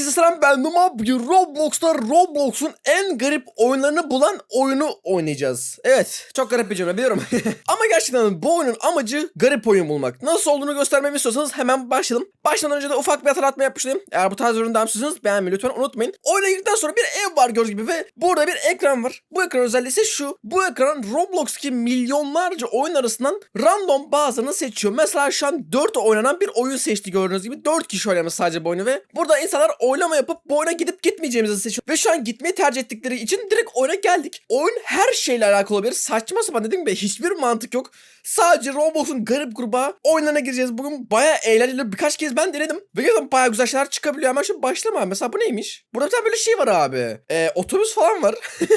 Herkese selam ben Numa. Bugün Roblox'ta Roblox'un en garip oyunlarını bulan oyunu oynayacağız. Evet çok garip bir cümle biliyorum. Ama gerçekten bu oyunun amacı garip oyun bulmak. Nasıl olduğunu göstermemi istiyorsanız hemen başlayalım. Başlamadan önce de ufak bir hatırlatma yapmış olayım. Eğer bu tarz ürün demişsiniz beğenmeyi lütfen unutmayın. Oyuna girdikten sonra bir ev var gördüğünüz gibi ve burada bir ekran var. Bu ekran özelliği ise şu. Bu ekran Roblox'taki milyonlarca oyun arasından random bazılarını seçiyor. Mesela şu an 4 oynanan bir oyun seçti gördüğünüz gibi. 4 kişi oynamış sadece bu oyunu ve burada insanlar oylama yapıp bu oyuna gidip gitmeyeceğimizi seçiyor. Ve şu an gitmeyi tercih ettikleri için direkt oyuna geldik. Oyun her şeyle alakalı olabilir. Saçma sapan dediğim gibi hiçbir mantık yok. Sadece Roblox'un garip gruba oyunlarına gireceğiz. Bugün bayağı eğlenceli. Birkaç kez ben denedim. Ve gerçekten bayağı güzel şeyler çıkabiliyor. Hemen şu başlama. Mesela bu neymiş? Burada bir tane böyle şey var abi. Ee, otobüs falan var.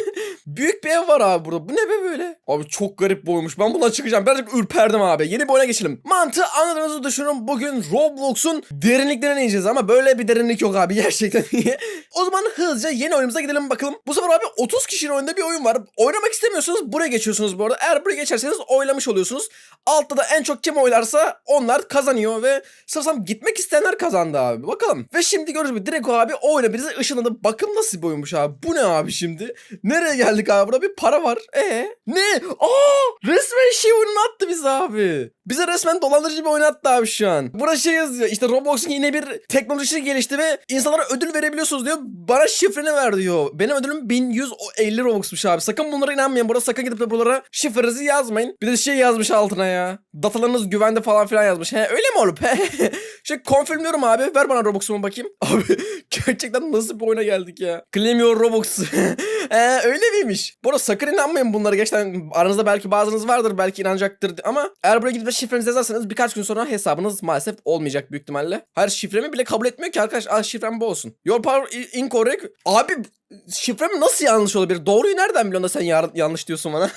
Büyük bir ev var abi burada. Bu ne be böyle? Abi çok garip boymuş. Ben bundan çıkacağım. Birazcık ürperdim abi. Yeni bir oyuna geçelim. Mantığı anladığınızı düşünün. Bugün Roblox'un derinliklerine ineceğiz ama böyle bir derinlik yok abi gerçekten. o zaman hızlıca yeni oyunumuza gidelim bakalım. Bu sefer abi 30 kişinin oyunda bir oyun var. Oynamak istemiyorsanız buraya geçiyorsunuz bu arada. Eğer buraya geçerseniz oylamış oluyorsunuz. Altta da en çok kim oylarsa onlar kazanıyor ve sanırsam gitmek isteyenler kazandı abi. Bakalım. Ve şimdi gördüğünüz gibi direkt o abi oyuna bizi ışınladı. Bakın nasıl bir oyunmuş abi. Bu ne abi şimdi? Nereye geldik abi? Burada bir para var. E Ne? Aa! Resmen şey oyununu attı bize abi. Bize resmen dolandırıcı bir oyun attı abi şu an. Burada şey yazıyor. İşte Roblox'un yine bir teknolojisi gelişti ve insanlara ödül verebiliyorsunuz diyor. Bana şifreni ver diyor. Benim ödülüm 1150 Robux'muş abi. Sakın bunlara inanmayın. Burada sakın gidip de buralara şifrenizi yazmayın. Bir de şey yazmış altına ya. Datalarınız güvende falan filan yazmış. He öyle mi olup? şey konfirmliyorum abi. Ver bana Robux'umu bakayım. Abi gerçekten nasıl bir oyuna geldik ya. Claim your Robux. ee, öyle miymiş? Bu arada sakın inanmayın bunlara. Gerçekten aranızda belki bazınız vardır. Belki inanacaktır. Ama eğer buraya gidip şifrenizi yazarsanız birkaç gün sonra hesabınız maalesef olmayacak büyük ihtimalle. Hayır şifremi bile kabul etmiyor ki arkadaş. Aa şifrem olsun. Your power incorrect. Abi şifrem nasıl yanlış olabilir? Doğruyu nereden biliyorsun da sen yar- yanlış diyorsun bana?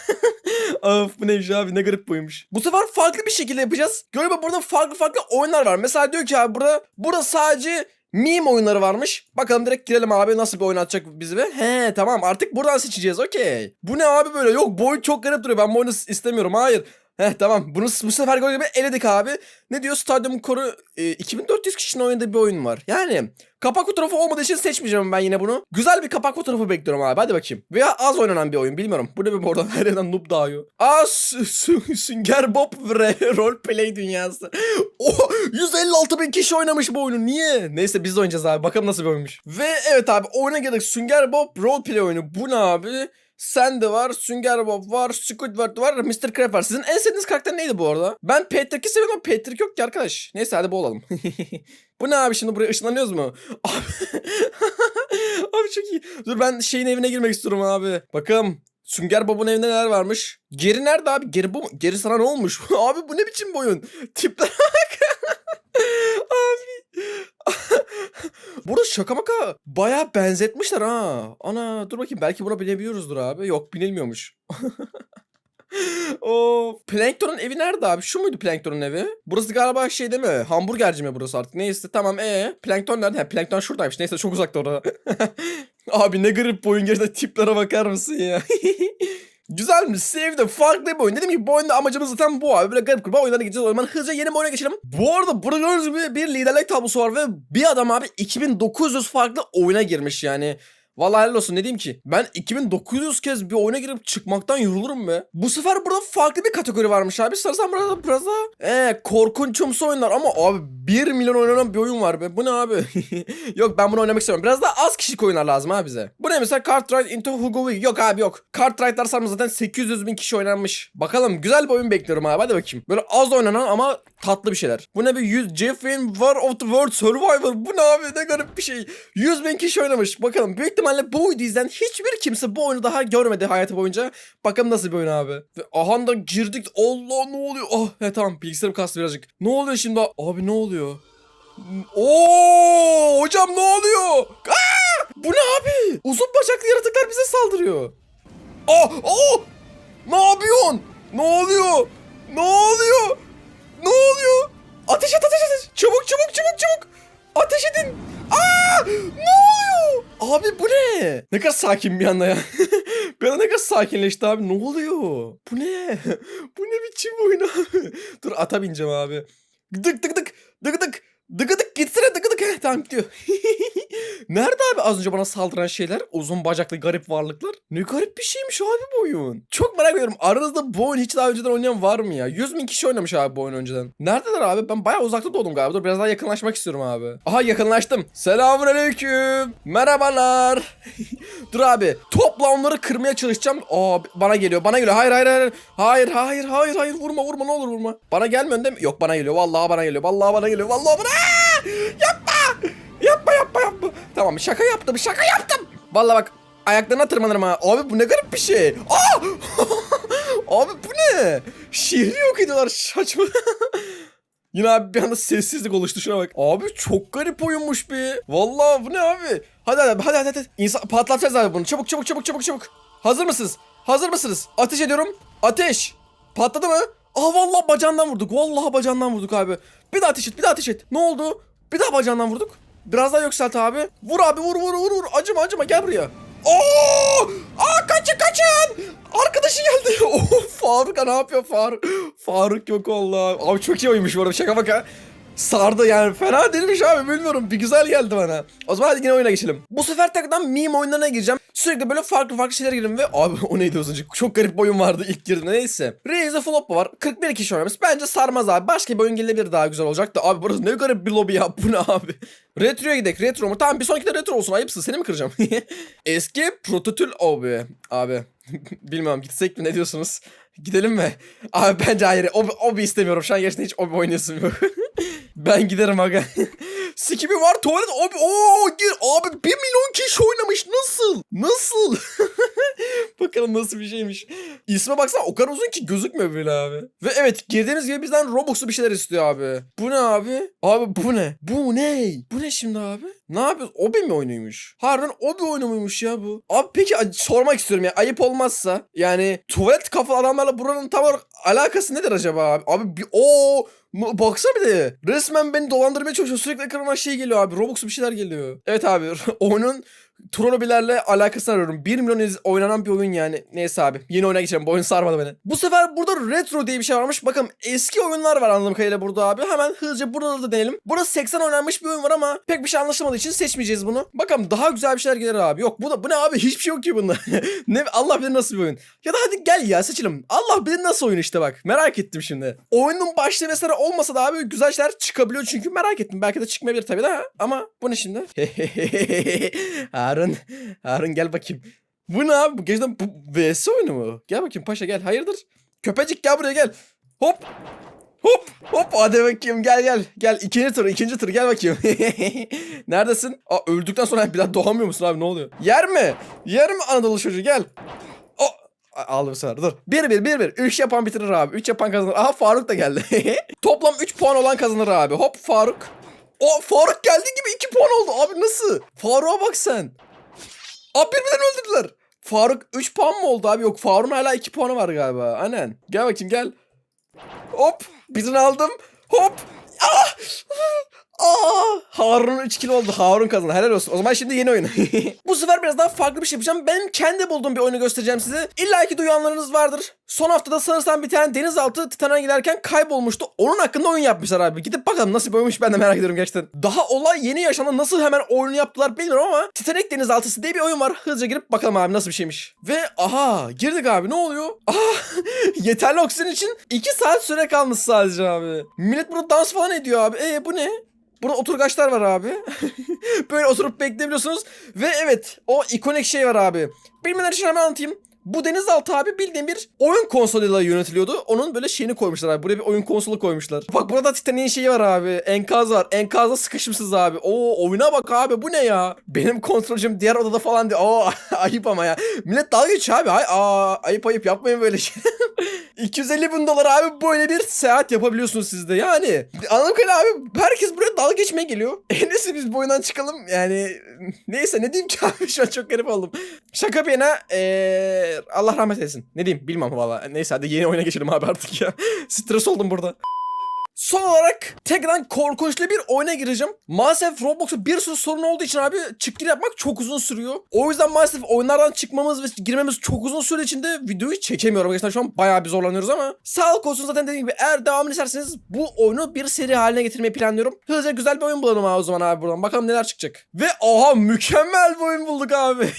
of bu neymiş abi ne garip buymuş. Bu sefer farklı bir şekilde yapacağız. Galiba burada farklı farklı oyunlar var. Mesela diyor ki abi burada burada sadece meme oyunları varmış. Bakalım direkt girelim abi nasıl bir oyun atacak bizi. He tamam artık buradan seçeceğiz okey. Bu ne abi böyle yok bu oyun çok garip duruyor ben bu oyunu istemiyorum hayır. Heh tamam bunu bu sefer gördüğü gibi eledik abi. Ne diyor Stadyum Koru e, 2400 kişinin oynadığı bir oyun var. Yani kapak fotoğrafı olmadığı için seçmeyeceğim ben yine bunu. Güzel bir kapak fotoğrafı bekliyorum abi hadi bakayım. Veya az oynanan bir oyun bilmiyorum. Bu ne be oradan her yerden noob dağıyor. Aa Sü- Sü- Sünger Bob roleplay dünyası. Oh 156 bin kişi oynamış bu oyunu niye? Neyse biz de oynayacağız abi bakalım nasıl bir oyunmuş. Ve evet abi oyuna girdik Sünger Bob roleplay oyunu. Bu ne abi? Sandy var, Sünger Bob var, Squidward var, Mr. Krab var. Sizin en sevdiğiniz karakter neydi bu arada? Ben Patrick'i seviyorum ama Patrick yok ki arkadaş. Neyse hadi bu olalım. bu ne abi şimdi buraya ışınlanıyoruz mu? Abi, çok iyi. Dur ben şeyin evine girmek istiyorum abi. Bakalım. Sünger Bob'un evinde neler varmış? Geri nerede abi? Geri bu mu? Geri sana ne olmuş? abi bu ne biçim bir oyun? Tipler. Abi. Burada şaka maka bayağı benzetmişler ha. Ana dur bakayım belki buna binebiliyoruzdur abi. Yok binilmiyormuş. o Plankton'un evi nerede abi? Şu muydu Plankton'un evi? Burası galiba şey değil mi? Hamburgerci mi burası artık? Neyse tamam ee Plankton nerede? Ha, Plankton şuradaymış. Neyse çok uzakta orada. abi ne garip bu oyun gerçekten tiplere bakar mısın ya? Güzelmiş. Sevdim. Farklı bir oyun. Dediğim gibi bu oyunda amacımız zaten bu abi. Böyle garip gruba oyunlara gideceğiz. O zaman hızlıca yeni bir oyuna geçelim. Bu arada burada gördüğünüz gibi bir liderlik tablosu var ve bir adam abi 2900 farklı oyuna girmiş yani. Vallahi helal olsun ne diyeyim ki. Ben 2900 kez bir oyuna girip çıkmaktan yorulurum be. Bu sefer burada farklı bir kategori varmış abi. Sanırsam burada da biraz daha ee, korkunçumsu oyunlar ama abi 1 milyon oynanan bir oyun var be. Bu ne abi? yok ben bunu oynamak istemiyorum. Biraz daha az kişilik oyunlar lazım abi bize. Bu ne mesela Card Ride into Hugo Week. Yok abi yok. Card Ride'lar sanırım zaten 800 bin kişi oynanmış. Bakalım güzel bir oyun bekliyorum abi. Hadi bakayım. Böyle az oynanan ama tatlı bir şeyler. Bu ne bir 100 Jeffin War of the World Survivor. Bu ne abi ne garip bir şey. 100 bin kişi oynamış. Bakalım büyük ihtimalle bu oyunu izleyen hiçbir kimse bu oyunu daha görmedi hayatı boyunca. Bakalım nasıl bir oyun abi. Ve aha da girdik. Allah ne oluyor? Oh he tamam bilgisayarım kastı birazcık. Ne oluyor şimdi? Abi ne oluyor? Oo hocam ne oluyor? Aa! Bu ne abi? Uzun bacaklı yaratıklar bize saldırıyor. Aa! Aa! Ne yapıyorsun? Ne oluyor? Ne oluyor? Ne oluyor? Ateş et ateş et. Çabuk çabuk çabuk çabuk. Ateş edin. Aa! Ne oluyor? Abi bu ne? Ne kadar sakin bir anda ya. bir anda ne kadar sakinleşti abi. Ne oluyor? Bu ne? bu ne biçim oyun abi? Dur ata bineceğim abi. Dık dık dık. Dık dık. Dık dık gitsene dık dık. Heh, tamam gidiyor. Nerede abi az önce bana saldıran şeyler? Uzun bacaklı garip varlıklar. Ne garip bir şeymiş abi bu oyun. Çok merak ediyorum. Aranızda bu oyunu hiç daha önceden oynayan var mı ya? 100 bin kişi oynamış abi bu oyunu önceden. Neredeler abi? Ben bayağı uzakta doğdum galiba. Dur biraz daha yakınlaşmak istiyorum abi. Aha yakınlaştım. Selamun aleyküm. Merhabalar. Dur abi. Topla onları kırmaya çalışacağım. Aa bana geliyor. Bana geliyor. Hayır hayır hayır. Hayır hayır hayır hayır. Vurma vurma ne olur vurma. Bana gelmiyor değil mi? Yok bana geliyor. Vallahi bana geliyor. Vallahi bana geliyor. Vallahi bana. Yapma. Yapma yapma yapma. Tamam şaka yaptım. Şaka yaptım. Vallahi bak ayaklarına tırmanırım ha. Abi bu ne garip bir şey. Aa! abi bu ne? Şehri yok ediyorlar. Saçma. Yine abi bir anda sessizlik oluştu şuna bak. Abi çok garip oyunmuş be. Vallahi bu ne abi? Hadi hadi hadi hadi. hadi. İnsan patlatacağız abi bunu. Çabuk çabuk çabuk çabuk çabuk. Hazır mısınız? Hazır mısınız? Ateş ediyorum. Ateş. Patladı mı? Aa vallahi bacağından vurduk. Vallahi bacağından vurduk abi. Bir daha ateş et. Bir daha ateş et. Ne oldu? Bir daha bacağından vurduk. Biraz daha yükselt abi. Vur abi vur vur vur vur. Acıma acıma gel buraya. Oo! Aa kaçın kaçın! Arkadaşı geldi. Oh, Faruk ne yapıyor Faruk? Faruk yok Allah. Abi çok iyi oymuş bu arada şaka baka. Sardı yani fena değilmiş abi bilmiyorum bir güzel geldi bana. O zaman hadi yine oyuna geçelim. Bu sefer tekrardan meme oyunlarına gireceğim. Sürekli böyle farklı farklı şeyler girelim ve abi o neydi az önce? Çok garip bir oyun vardı ilk girdiğimde neyse. Raise Flop var. 41 kişi oynamış. Bence sarmaz abi. Başka bir oyun gelebilir daha güzel olacak da abi burası ne garip bir lobi ya bu ne abi. Retro'ya gidelim. Retro mu? Tamam bir sonraki de retro olsun. Ayıpsın seni mi kıracağım? Eski prototül abi. Abi. Bilmiyorum gitsek mi ne diyorsunuz? Gidelim mi? Abi bence hayır. Obi, obi istemiyorum. Şu an gerçekten hiç obi oynayasım yok. Ben giderim aga. Skibi var tuvalet obi. Oo gir. Abi 1 milyon kişi oynamış. Nasıl? Nasıl? Bakalım nasıl bir şeymiş. İsme baksana o kadar uzun ki gözükmüyor böyle abi. Ve evet girdiğiniz gibi bizden Robux'lu bir şeyler istiyor abi. Bu ne abi? Abi bu ne? Bu ne? Bu ne şimdi abi? Ne yapıyoruz? Obi mi oyunuymuş? Harbiden Obi oyunu muymuş ya bu? Abi peki sormak istiyorum ya ayıp olmazsa. Yani tuvalet kafalı adamlarla buranın tam olarak alakası nedir acaba abi? Abi bir o Baksana bir de. Resmen beni dolandırmaya çalışıyor. Sürekli ekrana şey geliyor abi. Robux bir şeyler geliyor. Evet abi. Oyunun Tronobilerle alakasını arıyorum. 1 milyon iz- oynanan bir oyun yani. Neyse abi. Yeni oyuna geçelim. Bu oyun sarmadı beni. Bu sefer burada retro diye bir şey varmış. Bakın eski oyunlar var anladığım kadarıyla burada abi. Hemen hızlıca burada da deneyelim. Burada 80 oynanmış bir oyun var ama pek bir şey anlaşılmadığı için seçmeyeceğiz bunu. Bakalım daha güzel bir şeyler gelir abi. Yok bu da bu ne abi? Hiçbir şey yok ki bunda. ne Allah bilir nasıl bir oyun. Ya da hadi gel ya seçelim. Allah bilir nasıl oyun işte bak. Merak ettim şimdi. Oyunun başlığı mesela olmasa da abi güzel şeyler çıkabiliyor çünkü merak ettim. Belki de çıkmayabilir tabii de ha. ama bu ne şimdi? Harun. Harun gel bakayım. Bu ne abi? Bu gerçekten bu VS oyunu mu? Gel bakayım paşa gel. Hayırdır? Köpecik gel buraya gel. Hop. Hop hop hadi bakayım gel gel. Gel ikinci tur ikinci tur gel bakayım. Neredesin? Aa öldükten sonra bir daha doğamıyor musun abi ne oluyor? Yer mi? Yer mi Anadolu çocuğu gel. O Al bu sefer dur. 1 1 1 1. 3 yapan bitirir abi. 3 yapan kazanır. Aha Faruk da geldi. Toplam 3 puan olan kazanır abi. Hop Faruk. O Faruk geldi gibi 2 puan oldu. Abi nasıl? Faruk'a bak sen. Abi birbirlerini öldürdüler. Faruk 3 puan mı oldu abi? Yok Faruk'un hala 2 puanı var galiba. Aynen. Gel bakayım gel. Hop. Birini aldım. Hop. Ah. Aa, Harun 3 kilo oldu. Harun kazandı. Helal olsun. O zaman şimdi yeni oyun. Bu sefer biraz daha farklı bir şey yapacağım. Benim kendi bulduğum bir oyunu göstereceğim size. İlla ki duyanlarınız vardır. Son haftada sanırsam bir tane denizaltı Titan'a giderken kaybolmuştu. Onun hakkında oyun yapmışlar abi. Gidip bakalım nasıl bir oyunmuş ben de merak ediyorum gerçekten. Daha olay yeni yaşandı. Nasıl hemen oyunu yaptılar bilmiyorum ama Titanic denizaltısı diye bir oyun var. Hızlıca girip bakalım abi nasıl bir şeymiş. Ve aha girdik abi ne oluyor? Aha yeterli oksijen için 2 saat süre kalmış sadece abi. Millet burada dans falan ediyor abi. E bu ne? Burada oturgaçlar var abi. Böyle oturup bekleyebiliyorsunuz. Ve evet o ikonik şey var abi. Bilmeyenler için hemen anlatayım. Bu denizaltı abi bildiğin bir oyun konsoluyla yönetiliyordu. Onun böyle şeyini koymuşlar abi. Buraya bir oyun konsolu koymuşlar. Bak burada Titanic'in şeyi var abi. Enkaz var. Enkazda sıkışmışsınız abi. Oo oyuna bak abi bu ne ya? Benim kontrolcüm diğer odada falan diyor. Oo ayıp ama ya. Millet dalga geçiyor abi. Ay, aa, ayıp ayıp yapmayın böyle şey. 250 bin dolar abi böyle bir seyahat yapabiliyorsunuz siz de yani. Anladığım kadarıyla abi herkes buraya dalga geçmeye geliyor. En iyisi biz bu oyundan çıkalım yani neyse ne diyeyim ki abi şu an çok garip oldum. Şaka bir yana Allah rahmet eylesin. Ne diyeyim bilmem valla. Neyse hadi yeni oyuna geçelim abi artık ya. Stres oldum burada. Son olarak tekrardan korkunçlu bir oyuna gireceğim. Maalesef Roblox'ta bir sürü sorun olduğu için abi çık gir yapmak çok uzun sürüyor. O yüzden maalesef oyunlardan çıkmamız ve girmemiz çok uzun süre içinde videoyu çekemiyorum. Gerçekten şu an bayağı bir zorlanıyoruz ama sağlık olsun zaten dediğim gibi eğer devamını isterseniz bu oyunu bir seri haline getirmeyi planlıyorum. Hızlıca güzel bir oyun bulalım abi o zaman abi buradan. Bakalım neler çıkacak. Ve oha mükemmel bir oyun bulduk abi.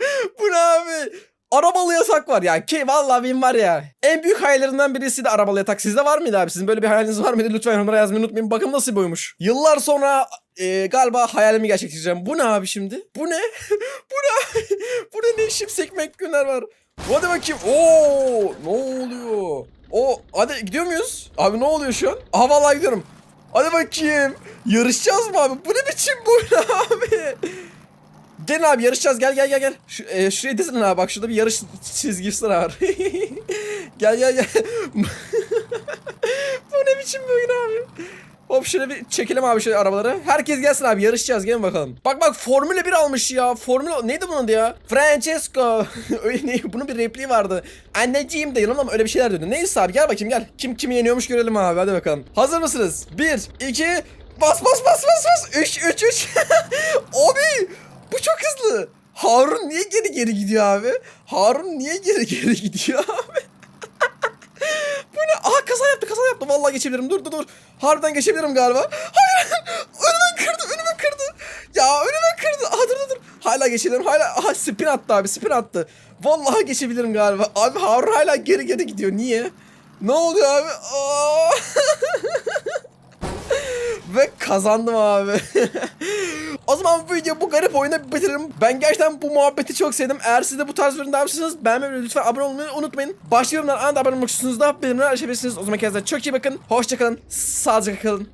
bu ne abi? Arabalı yatak var ya ki vallahi benim var ya en büyük hayallerinden birisi de arabalı yatak. Sizde var mıydı abi? Sizin böyle bir hayaliniz var mıydı? Lütfen yorumlara yazmayı unutmayın. Bakın nasıl bir oymuş. Yıllar sonra e, galiba hayalimi gerçekleştireceğim. Bu ne abi şimdi? Bu ne? bu ne? Burada ne şimşek mekgünler var. Hadi bakayım. Oo, ne oluyor? O hadi gidiyor muyuz? Abi ne oluyor şu an? Aha vallahi gidiyorum. Hadi bakayım. Yarışacağız mı abi? Bu ne biçim bu ne abi? Gelin abi yarışacağız gel gel gel gel. Şu, e, şuraya dizin abi bak şurada bir yarış çizgisi var. gel gel gel. Bu ne biçim bir oyun abi? Hop şöyle bir çekelim abi şöyle arabaları. Herkes gelsin abi yarışacağız gelin bakalım. Bak bak Formula 1 almış ya. Formula neydi bunun adı ya? Francesco. öyle ne? Bunun bir repliği vardı. Anneciğim de yanımda ama öyle bir şeyler diyordu. Neyse abi gel bakayım gel. Kim kimi yeniyormuş görelim abi hadi bakalım. Hazır mısınız? 1 2 Bas bas bas bas bas. 3 3 3. Abi hızlı. Harun niye geri geri gidiyor abi? Harun niye geri geri gidiyor abi? Bu ne? Aha kaza yaptı kaza yaptı. Vallahi geçebilirim. Dur dur dur. Harbiden geçebilirim galiba. Hayır. önüme kırdı önüme kırdı. Ya önüme kırdı. Aha dur dur dur. Hala geçebilirim. Hala aha spin attı abi spin attı. Vallahi geçebilirim galiba. Abi Harun hala geri geri gidiyor. Niye? Ne oluyor abi? Ve kazandım abi. O zaman bu video bu garip oyunu bitirelim. Ben gerçekten bu muhabbeti çok sevdim. Eğer siz de bu tarz ürünler yapmışsınız beğenmeyi lütfen abone olmayı unutmayın. Başka yorumlar anında abone olmak istiyorsanız da benimle ulaşabilirsiniz. O zaman kendinize çok iyi bakın. Hoşçakalın. Sağlıcakla kalın.